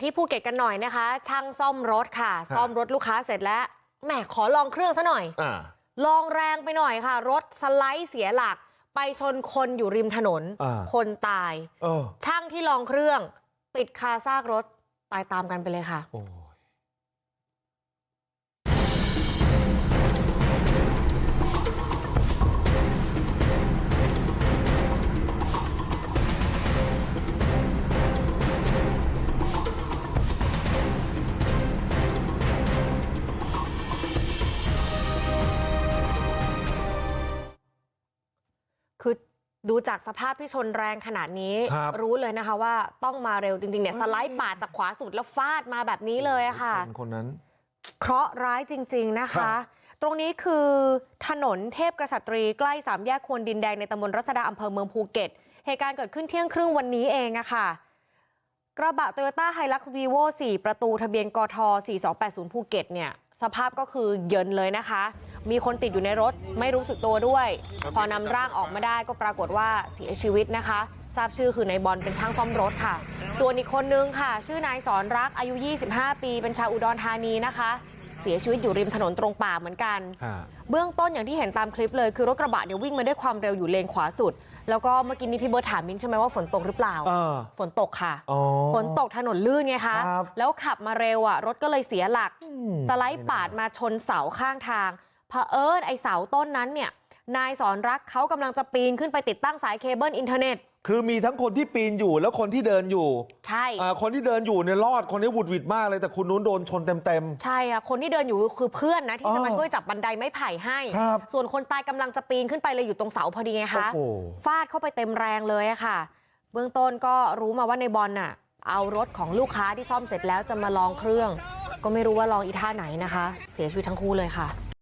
ที่ภูเก็ตกันหน่อยนะคะช่างซ่อมรถค่ะครับซ่อมรถลูกค้าเสร็จแล้วแหมขอลองเครื่องซะหน่อยอ่าลองแรงไปหน่อยค่ะรถสไลด์เสียหลักไปชนคนอยู่ริมถนนอ่าคนตายเออช่างที่ลองเครื่องติดคาซากรถตายตามกันไปเลยค่ะ คือดูจากสภาพที่ชนแรงขนาดนี้ครับรู้เลยนะคะว่าต้องมาเร็วจริงๆเนี่ยสไลด์ปาดจากขวาสุดแล้วฟาดมาแบบนี้เลยอะค่ะนคนนั้นเคราะห์ร้ายจริงๆนะครัคะบตรงนี้คือถนนเทพกษัตรีใกล้สามแยกควนดินแดงในตำบลรัศดาอำเภอเมืองภูเก็ตเหตุการณ์เกิดขึ้นเที่ยงครึ่งวันนี้เองอะค่ะกระบะโตโยต้าไฮลักซ์วีโว4ประตูทะเบียนกท4280ภูเก็ตเนี่ยสภาพก็คือเยินเลยนะคะ มีคนติดอยู่ในรถไม่รู้สึกตัวด้วยพอนำร่างออกมาได้ก็ปรากฏว่าเสียชีวิตนะคะทราบชื่อคือนายบอลเป็นช่างซ่อมรถค่ะ ส่วนอีกคนนึงค่ะ ชื่อนายสอนรักอายุ 25 ปี เป็นชาวอุดรธานีนะคะ เสียชีวิตอยู่ริมถนนตรงป่าเหมือนกันฮะเบื้องต้นอย่างที่เห็นตามคลิปเลยคือรถกระบะเนี่ยวิ่งมาด้วยความเร็วอยู่เลนขวาสุด แล้วก็เมื่อกี้นี้พี่เบิร์ตถามมิ้นใช่ไหมว่าฝนตกหรือเปล่าเออฝนตกค่ะอ๋อฝนตกถนนลื่นไงคะครับแล้วขับมาเร็วอะรถก็เลยเสียหลักอืมสไลด์ปาดมาชนเสาข้างทาง เผอิญไอเสาต้นนั้นเนี่ยนายสอนรักเขากำลังจะปีนขึ้นไปติดตั้งสายเคเบิลอินเทอร์เน็ตคือมีทั้งคนที่ปีนอยู่แล้วคนที่เดินอยู่ใช่อ่าคนที่เดินอยู่เนี่ยรอดคนนี้หวุดหวิดมากเลยแต่คุณนู้นโดนชนเต็มใช่อะคนที่เดินอยู่คือเพื่อนนะที่จะมาอ๋อช่วยจับบันไดไม้ไผ่ให้ครับส่วนคนตายกำลังจะปีนขึ้นไปเลยอยู่ตรงเสาพอดีไงๆโอ้คะโหฟาดเข้าไปเต็มแรงเลยอะค่ะ เบื้องต้นก็รู้มาว่าในบอลน่ะ เอารถของลูกค้าที่ซ่อมเสร็จแล้วจะมาลองเครื่อง ก็ไม่รู้ว่าลองอีท่าไหนนะคะ เสียชีวิตทั้งคู่เลยค่ะ